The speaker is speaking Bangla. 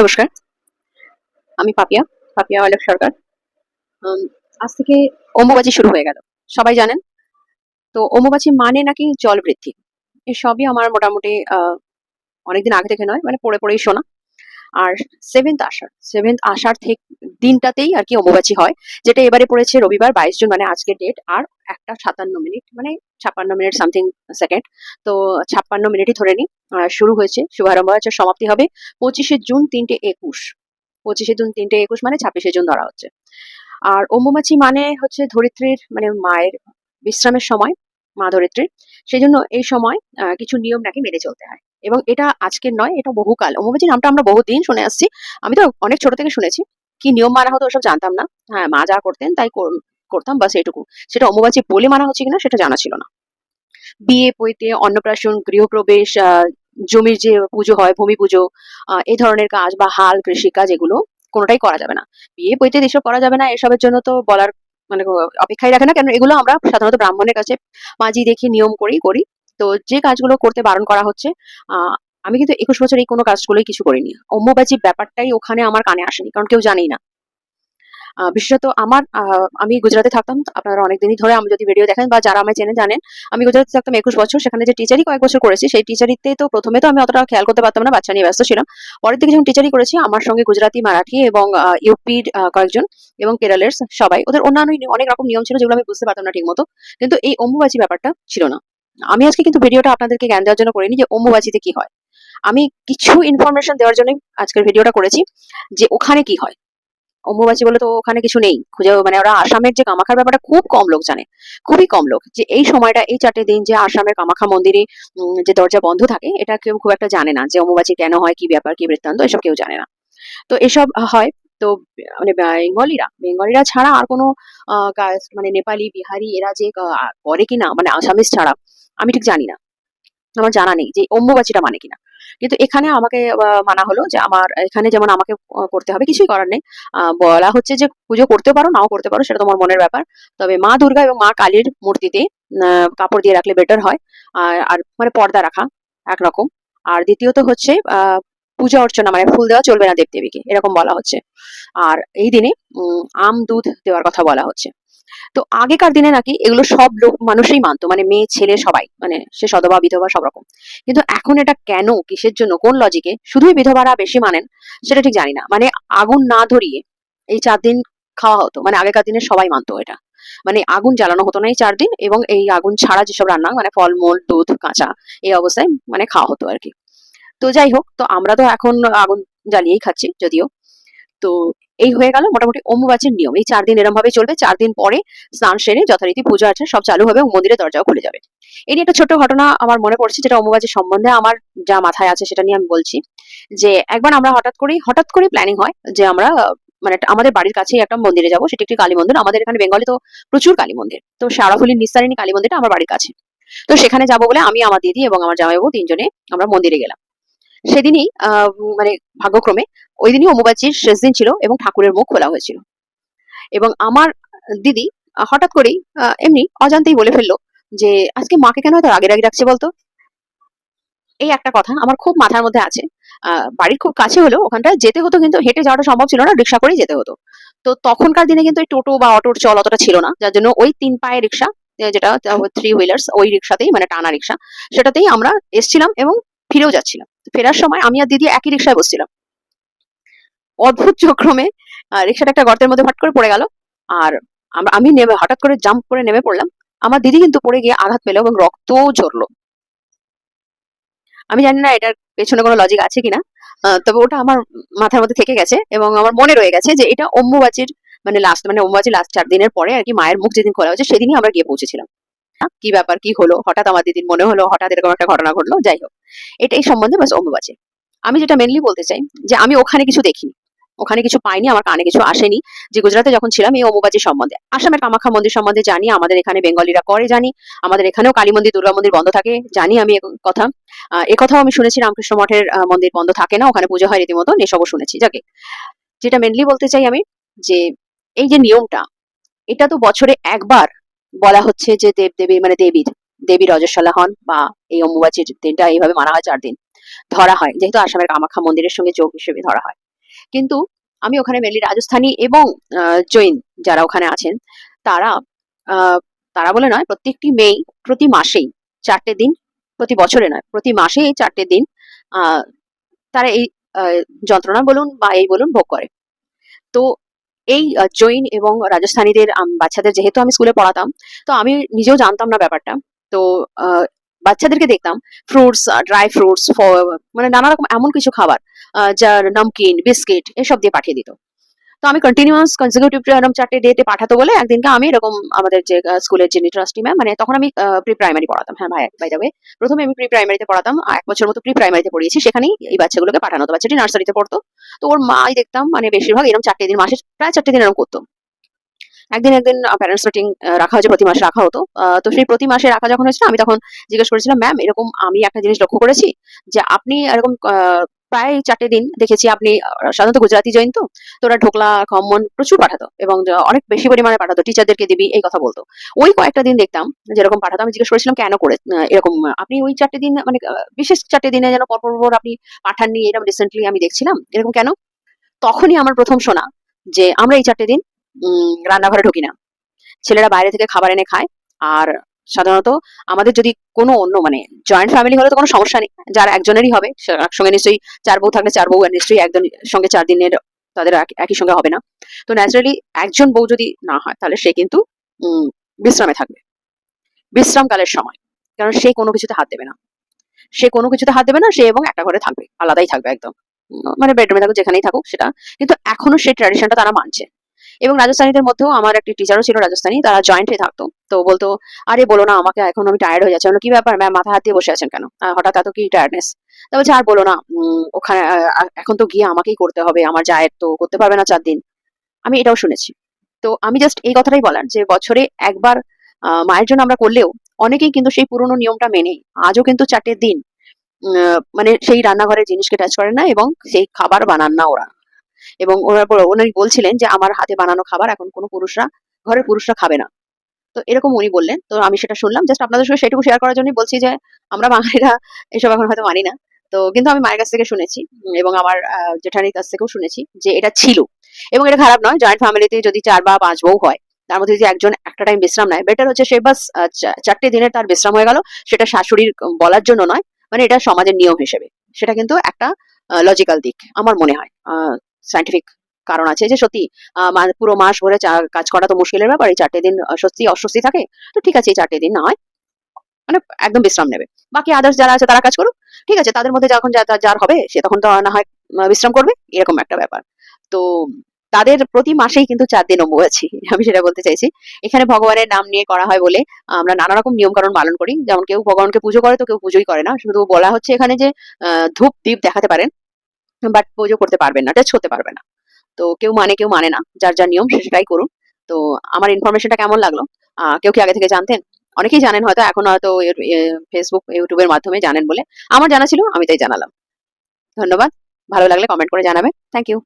নমস্কার। আমি পাপিয়া পাপিয়া অলেক সরকার। আজ থেকে অম্বুবাচি শুরু হয়ে গেল। সবাই জানেন? তো অম্বুবাচি মানে নাকি জল বৃদ্ধি? এসবই আমার মোটামুটি অনেকদিন আগে থেকে নয় মানে পড়ে পড়েই শোনা। আর সেভেন্থ আষাঢ় সেভেন্থ আষাঢ় থেকে দিনটাতেই আর কি অম্বুবাচী হয় যেটা এবারে পড়েছে রবিবার বাইশ জুন মানে আজকের ডেট আর একটা সাতান্ন মিনিট মানে ছাপ্পান্ন মিনিট সামথিং সেকেন্ড তো ছাপ্পান্ন মিনিটই ধরে নি আহ, শুরু হয়েছে শুভারম্ভ হয়েছে সমাপ্তি হবে পঁচিশে জুন তিনটে একুশ পঁচিশে জুন তিনটে একুশ মানে ছাব্বিশে জুন ধরা হচ্ছে। আর অম্বুবাচী মানে হচ্ছে ধরিত্রীর মানে মায়ের বিশ্রামের সময় মা ধরিত্রীর সেই জন্য এই সময় কিছু নিয়ম নাকি মেনে চলতে হয়। এবং এটা আজকের নয়, এটা বহুকাল। অম্বুবাচী নামটা আমরা বহুদিন শুনে আসছি। আমি তো অনেক ছোট থেকে শুনেছি। কি নিয়ম মানা হতো ওসব জানতাম না। হ্যাঁ মা যা করতেন তাই করতাম, বাস এটুকু। সেটা অম্বুবাচী বলে মানা হচ্ছে কিনা সেটা জানা ছিল না। বিয়ে পৈতে, অন্নপ্রাশন, গৃহপ্রবেশ জমির যে পুজো হয়, ভূমি পুজো এই ধরনের কাজ বা হাল, কৃষিকাজ এগুলো কোনোটাই করা যাবে না। বিয়ে পৈতে এসব করা যাবে না, এসবের জন্য তো বলার মানে অপেক্ষায় রাখে না। কেন? এগুলো আমরা সাধারণত ব্রাহ্মণের কাছে মাঝি দেখি, নিয়ম করেই করি। তো যে কাজগুলো করতে বারণ করা হচ্ছে আমি কিন্তু একুশ বছর এই কোনো কাজগুলোই কিছু করিনি। অম্বুবাচী ব্যাপারটাই ওখানে আমার কানে আসেনি, কারণ কেউ জানেই না। বিশেষত আমার আমি গুজরাটে থাকতাম আপনারা অনেকদিনই ধরে আমি যদি ভিডিও দেখেন বা যারা আমায় চেনে জানেন, আমি গুজরাটে থাকতাম একুশ বছর, সেখানে যে টিচারই কয়েক বছর করেছি, সেই টিচারিতে তো প্রথমে তো আমি অতটা খেয়াল করতে পারতাম না, বাচ্চা নিয়ে ব্যস্ত ছিলাম। পরের দিকে যখন টিচারই করেছি, আমার সঙ্গে গুজরাটি, মারাঠি এবং ইউপির কয়েকজন এবং কেরালের সবাই, ওদের অন্যান্য অনেক রকম নিয়ম ছিল যেগুলো আমি বুঝতে পারতাম না ঠিক মতো, কিন্তু এই অম্বুবাচী ব্যাপারটা ছিল না। আমি আজকে কিন্তু ভিডিওটা আপনাদেরকে জ্ঞান দেওয়ার জন্য করিনি যে অম্বুবাচীতে কি হয়। আমি কিছু ইনফরমেশন দেওয়ার জন্য আজকের ভিডিওটা করেছি যে ওখানে কি হয়। অম্বুবাচী বলে তো ওখানে কিছু নেই। খুঁজে মানে ওরা আসামের যে কামাখার ব্যাপারটা খুব কম লোক জানে, খুবই কম লোক। যে এই সময়টা, এই চারটে দিন যে আসামের কামাখা মন্দিরে যে দরজা বন্ধ থাকে, এটা কেউ খুব একটা জানে না যে অম্বুবাচী কেন হয়, কি ব্যাপার, কি বৃত্তান্ত, এসব কেউ জানে না। তো এসব হয়, তো মানে বেঙ্গলিরা বেঙ্গলিরা ছাড়া আর কোনো মানে নেপালি, বিহারি, এরা যে করে কিনা মানে আসামিস ছাড়া, আমি ঠিক জানি না। আমার জানা নেই যে অম্বুবাচীটা মানে কিনা। কিন্তু এখানে আমাকে মানা হলো যে আমার, এখানে যেমন আমাকে করতে হবে, কিছুই করার নেই। বলা হচ্ছে যে পুজো করতে পারো, নাও করতে পারো, সেটা তোমার মনের ব্যাপার। তবে মা দুর্গা এবং মা কালীর মূর্তিতে কাপড় দিয়ে রাখলে বেটার হয়। আর মানে পর্দা রাখা, একরকম। আর দ্বিতীয়ত হচ্ছে পূজা অর্চনা মানে ফুল দেওয়া চলবে না দেবদেবীকে, এরকম বলা হচ্ছে। আর এই দিনে আম দুধ দেওয়ার কথা বলা হচ্ছে। তো আগেকার দিনে নাকি এগুলো সব লোক, মানুষই মানতো মানে মেয়ে, ছেলে, সবাই মানে সে সদবা, বিধবা, সব রকম। কিন্তু এখন এটা কেন, কিসের জন্য, কোন লজিকে শুধুই বিধবারা বেশি মানেন, সেটা ঠিক জানি না। মানে আগুন না ধরিয়ে এই চার দিন খাওয়া হতো মানে আগেকার দিনে সবাই মানতো এটা। মানে আগুন জ্বালানো হতো না এই চার দিন, এবং এই আগুন ছাড়া যেসব রান্না মানে ফলমূল, দুধ, কাঁচা, এই অবস্থায় মানে খাওয়া হতো আর কি। তো যাই হোক, তো আমরা তো এখন আগুন জ্বালিয়েই খাচ্ছি, যদিও। তো এই হয়ে গেল মোটামুটি অম্বুবাচীর নিয়ম। এই চার দিন এরম ভাবে চলবে। চার দিন পরে স্নান সেরে যথারীতি পূজা আছে সব চালু হবে এবং মন্দিরের দরজাও খুলে যাবে। এই একটা ছোট্ট ঘটনা আমার মনে পড়ছে যেটা অম্বুবাচীর সম্বন্ধে আমার যা মাথায় আছে সেটা নিয়ে আমি বলছি। যে একবার আমরা হঠাৎ করেই, হঠাৎ করে প্ল্যানিং হয় যে আমরা মানে আমাদের বাড়ির কাছেই একটা মন্দিরে যাব। সেটা একটি কালী মন্দির। আমাদের এখানে বেঙ্গলে তো প্রচুর কালী মন্দির। তো শারাফুলির নিস্তারিণী কালী মন্দিরটা আমার বাড়ির কাছে। তো সেখানে যাব বলে আমি, আমার দিদি এবং আমার জামাইবাবু তিনজনে আমরা মন্দিরে গেলাম। সেদিনই মানে ভাগ্যক্রমে ওই দিনই অম্বুবাচীর শেষ দিন ছিল এবং ঠাকুরের মুখ খোলা হয়েছিল। এবং আমার দিদি হঠাৎ করেই এমনি অজান্তেই বলে ফেলল যে, আজকে মাকে কেন হয়তো রাগে রাগে রাখছে বলতো? এই একটা কথা আমার খুব মাথার মধ্যে আছে। বাড়ির খুব কাছে হলেও ওখানটায় যেতে হতো কিন্তু হেঁটে যাওয়াটা সম্ভব ছিল না, রিক্সা করেই যেতে হতো। তো তখনকার দিনে কিন্তু এই টোটো বা অটোর চল অতটা ছিল না, যার জন্য ওই তিন পায়ে রিক্সা, যেটা থ্রি হুইলার্স ওই রিক্সাতেই মানে টানা রিক্সা, সেটাতেই আমরা এসছিলাম এবং ফিরেও যাচ্ছিলাম। ফেরার সময় আমি আর দিদি একই রিক্সায় বসছিলাম। অদ্ভুত চক্রমে রিক্সাটা একটা গর্তের মধ্যে ফাট করে পড়ে গেল। আর আমি নেমে, হঠাৎ করে জাম্প করে নেমে পড়লাম। আমার দিদি কিন্তু পড়ে গিয়ে আঘাত পেল এবং রক্তও ঝরলো। আমি জানি না এটার পেছনে কোনো লজিক আছে কিনা তবে ওটা আমার মাথার মধ্যে থেকে গেছে এবং আমার মনে রয়ে গেছে যে এটা অম্বুবাচীর মানে লাস্ট মানে অম্বুবাচীর লাস্ট চার দিনের পরে আর কি মায়ের মুখ যেদিন খোলা হয়েছে, সেদিনই আমরা গিয়ে পৌঁছেছিলাম। কি ব্যাপার, কি হলো? হঠাৎ আমার দিদির মনে হলো, হঠাৎ এরকম একটা ঘটনা ঘটলো, যাই হোক। এটা এই সম্বন্ধে বাস অম্বুবাচী। আমি যেটা মেনলি বলতে চাই, যে আমি ওখানে কিছু দেখিনি। ওখানে কিছু পাইনি, আমার কানে কিছু আসেনি। যে গুজরাটে যখন ছিলাম, এই অম্বুবাচী সম্বন্ধে। আসামের কামাখ্যা মন্দির সম্বন্ধে জানি, আমাদের এখানে বেঙ্গলিরা করে জানি, আমাদের এখানেও কালী মন্দির, দুর্গা মন্দির বন্ধ থাকে, জানি আমি কথা। এ কথাও আমি শুনেছি, রামকৃষ্ণ মঠের মন্দির বন্ধ থাকে না, ওখানে পুজো হয় রীতিমতো এসবও শুনেছি। যাকে, যেটা মেনলি বলতে চাই আমি, যে এই যে নিয়মটা, এটা তো বছরে একবার বলা হচ্ছে যে দেব দেবী মানে দেবীর দেবীর রজস্বলা হন বা এই অম্বুবাচীর দিনটা এইভাবে মানা হয়, চার দিন ধরা হয়। যেহেতু আসামের কামাখ্যা মন্দিরের সঙ্গে যোগ হিসেবে ধরা হয়। কিন্তু আমি ওখানে মেনলি রাজস্থানী এবং জৈন যারা ওখানে আছেন, তারা তারা বলে নয়, প্রত্যেকটি মেয়ে প্রতি মাসেই চারটে দিন, প্রতি বছরে নয়, প্রতি মাসে এই চারটে দিন তারা এই যন্ত্রণা বলুন বা এই বলুন ভোগ করে। তো এই জৈন এবং রাজস্থানীদের বাচ্চাদের যেহেতু আমি স্কুলে পড়াতাম, তো আমি নিজেও জানতাম না ব্যাপারটা। তো বাচ্চাদেরকে দেখতাম ফ্রুটস ড্রাই ফ্রুটস মানে নানা রকম এমন কিছু খাবার যা নমকিন বিস্কিট এসব দিয়ে পাঠিয়ে দিত। তো আমি কন্টিনিউয়াস কনজিকিউটিভ এরকম চারটে ডেতে পাঠাতো বলে একদিনকে আমি এরকম আমাদের যে স্কুলের যিনি ট্রাস্টি ম্যাম মানে তখন আমি প্রি প্রাইমারি পড়াতাম হ্যাঁ ভাই বাই দ্য প্রথমে আমি প্রি প্রাইমারিতে পড়াতাম এক বছর মতো প্রি প্রাইমারিতে পড়িয়েছি, সেখানেই এই বাচ্চাগুলোকে পাঠানো হতো বাচ্চাটি নার্সারিতে পড়তো। তো ওর মাই দেখতাম মানে বেশিরভাগ এরকম চারটে দিন, মাসে প্রায় চারটে দিন এরকম করতো। একদিন একদিন প্যারেন্টস মিটিং রাখা হয়েছে, প্রতি মাসে রাখা হতো। তো সেই প্রতি মাসে রাখা যখন হয়েছিল, আমি তখন জিজ্ঞেস করেছিলাম ম্যাম এরকম আমি একটা জিনিস লক্ষ্য করেছি যে, আপনি এরকম প্রায় চারটে দিন দেখেছি আপনি সাধারণত গুজরাটি জৈন তো? তো ওরা ঢোকলা খম্মন প্রচুর পাঠাতো এবং অনেক বেশি পরিমাণে পাঠাতো টিচারদেরকে দিবি, এই কথা বলতো। ওই কয়েকটা দিন দেখতাম, যেরকম পাঠাতো, আমি জিজ্ঞেস করেছিলাম, কেন করে এরকম, আপনি ওই চারটে দিন মানে বিশেষ চারটে দিনে যেন পরপর পর আপনি পাঠাননি, এরকম রিসেন্টলি আমি দেখছিলাম, এরকম কেন? তখনই আমার প্রথম শোনা যে, আমরা এই চারটে দিন রান্নাঘরে ঢুকি না। ছেলেরা বাইরে থেকে খাবার এনে খায়, আর সাধারণত আমাদের যদি কোনো অন্য মানে জয়েন্ট ফ্যামিলি হলে তো কোনো সমস্যা নেই, যার একজনেরই হবে একসঙ্গে নিশ্চয়ই চার বউ থাকলে চার বউ নিশ্চয়ই একজন সঙ্গে চার দিনের তাদের একই সঙ্গে হবে না। তো ন্যাচারালি একজন বউ যদি না হয়, তাহলে সে কিন্তু বিশ্রামে থাকবে। বিশ্রামকালের সময়। কারণ সে কোনো কিছুতে হাত দেবে না। সে কোনো কিছুতে হাত দেবে না, সে এবং একটা ঘরে থাকবে, আলাদাই থাকবে একদম। মানে বেডরুমে থাকুক, যেখানেই থাকুক সেটা। কিন্তু এখনও সেই ট্র্যাডিশনটা তারা মানছে। এবং রাজস্থানীদের মধ্যেও আমার একটি টিচারও ছিল রাজস্থানী, তারা জয়েন্ট থাকতো। তো বলতো, আরে বলো না, আমাকে এখন আমি টায়ার্ড হয়ে যাচ্ছি। কি ব্যাপার ম্যাম মাথা হাত দিয়ে বসে আছেন কেন? হঠাৎ এত কি টায়ার্ডনেস তা বলছে, আর বলো না ওখানে এখন তো গিয়ে আমাকেই করতে হবে, আমার জায়ের তো করতে পারবে না চার দিন আমি এটাও শুনেছি। তো আমি জাস্ট এই কথাটাই বলার যে, বছরে একবার মায়ের জন্য আমরা করলেও অনেকেই কিন্তু সেই পুরোনো নিয়মটা মেনে আজও কিন্তু চারটে দিন মানে সেই রান্নাঘরের জিনিসকে টাচ করে না এবং সেই খাবার বানান না ওরা। এবং ওনার পর উনি বলছিলেন যে, আমার হাতে বানানো খাবার, এখন কোনো পুরুষরা, ঘরের পুরুষরা খাবে না। তো এরকম উনি বললেন। তো আমি সেটা শুনলাম। জাস্ট আপনাদের সঙ্গে সেটুকু শেয়ার করার জন্যই বলছি যে, আমরা বাঙালিরা এসব এখন হয়তো মানি না। তো কিন্তু আমি মায়ের কাছ থেকে শুনেছি এবং আমার জেঠানির কাছ থেকেও শুনেছি যে, এটা ছিল। এবং এটা খারাপ নয় জয়েন্ট ফ্যামিলিতে যদি চার বা পাঁচ বউ হয়, তার মধ্যে যদি একজন একটা টাইম বিশ্রাম নেয় বেটার হচ্ছে সে বাস চারটে দিনের তার বিশ্রাম হয়ে গেল, সেটা শাশুড়ির বলার জন্য নয় মানে এটা সমাজের নিয়ম হিসেবে। সেটা কিন্তু একটা লজিক্যাল দিক, আমার মনে হয়। সাইন্টিফিক কারণ আছে যে সত্যি পুরো মাস ভরে কাজ করা তো মুশকিলের ব্যাপার, এই চারটে দিন সত্যি অস্বস্তি থাকে, তো ঠিক আছে, এই চারটে দিন না হয় মানে একদম বিশ্রাম নেবে। বাকি আদার্স যারা আছে, তারা কাজ করুক, ঠিক আছে, তাদের মধ্যে যখন যার হবে, সে তখন তো না হয় বিশ্রাম করবে, এরকম একটা ব্যাপার। তো তাদের প্রতি মাসেই কিন্তু চার দিন অম্বুবাচী আমি সেটা বলতে চাইছি। এখানে ভগবানের নাম নিয়ে করা হয় বলে আমরা নানা রকম নিয়ম কানুন পালন করি। যেমন কেউ ভগবানকে পুজো করে, তো কেউ পুজোই করে না। শুধু বলা হচ্ছে এখানে যে ধূপ, দীপ দেখাতে পারেন। বাট পুজো করতে পারবেন না টাচ করতে পারবে না। তো কেউ মানে কেউ মানে না, যার যার নিয়ম সেটাই করুন তো আমার ইনফরমেশনটা কেমন লাগল? কেউ কি আগে থেকে জানতেন? অনেকেই জানেন হয়তো, এখন হয়তো ফেসবুক ইউটিউবের মাধ্যমে জানেন বলে। আমার জানা ছিল, আমি তাই জানালাম। ধন্যবাদ। ভালো লাগলে কমেন্ট করে জানাবেন থ্যাংক ইউ